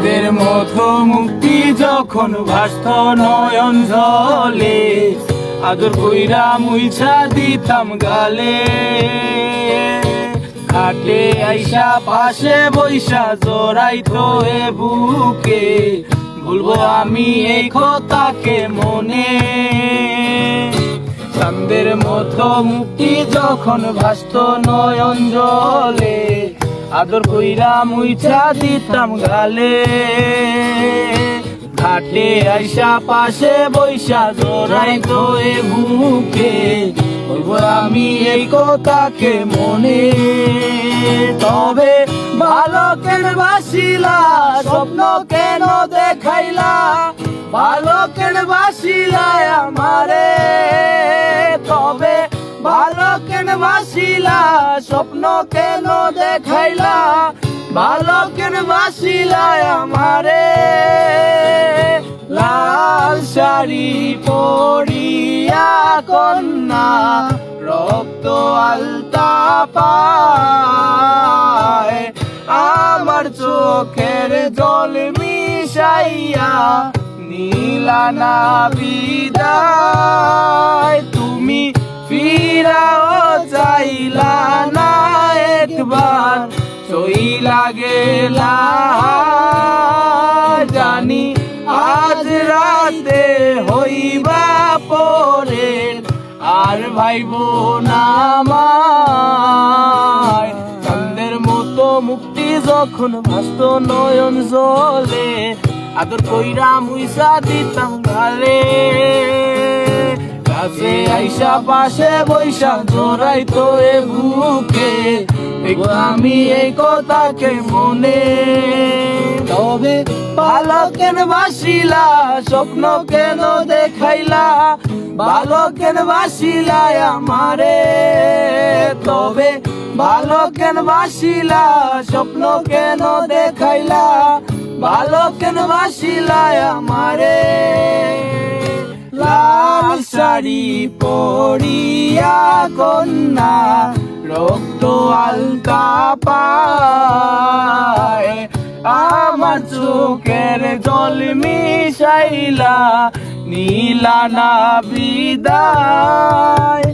মথ মুক্তি যখন ভাস্ত নয়ন জলে, আদর কইরা মুইছা দিতাম গালে। ঘাটে আইসা পাশে বৈশা জড়াইতো এ বুকে বলব আমি এই কথাকে মনে। চান্দের মতো মুক্তি যখন ভাস্ত নয়ন জলে আদর কইরা মুইছা দিতাম গালে। ঘাটে আইসা পাশে বৈশা জোড়াই তো এ বুকে আমি এই কথাকে মনে। তবে ভালো কেন বাসিলা, স্বপ্ন কেন দেখাইলা? ভালো কেন বাসিলা আমারে ভালো কেন বাসিলা? স্বপ্ন কেন দেখাইলা? ভালো কেন বাসিলা আমারে? লাল শাড়ি পরিয়া কন্যা, রক্ত আলতা পায়। আমার চোখের জল মিশাইয়া নীলানা বিদায়। তুমি ফিরাও চাইলা না একবার চইলা গেলা জানি আজ রাতে হইবা পরে আর ভাইব না আমায়। চান্দের মতো মুক্তি যখন ভাস্ত নয়ন জলে, আদর কইরা মুইসা দিতাম গালে কাছে আইসা পাশে বৈশা, জোড়াই তো এ বুকে। আমি এই কথাকে মনে। তবে ভালো কেন বাসিলা, স্বপ্ন কেন দেখাইলা? ভালো কেন বাসিলা আমারে। তবে ভালো কেন বাসিলা, স্বপ্ন কেন দেখাইলা? ভালো কেন বাসিলা আমারে। শাড়ি পরিয়া কন্যা রক্ত আলকা পায়। আমার চোখের জল মিশাইলা নীলা না বিদায়।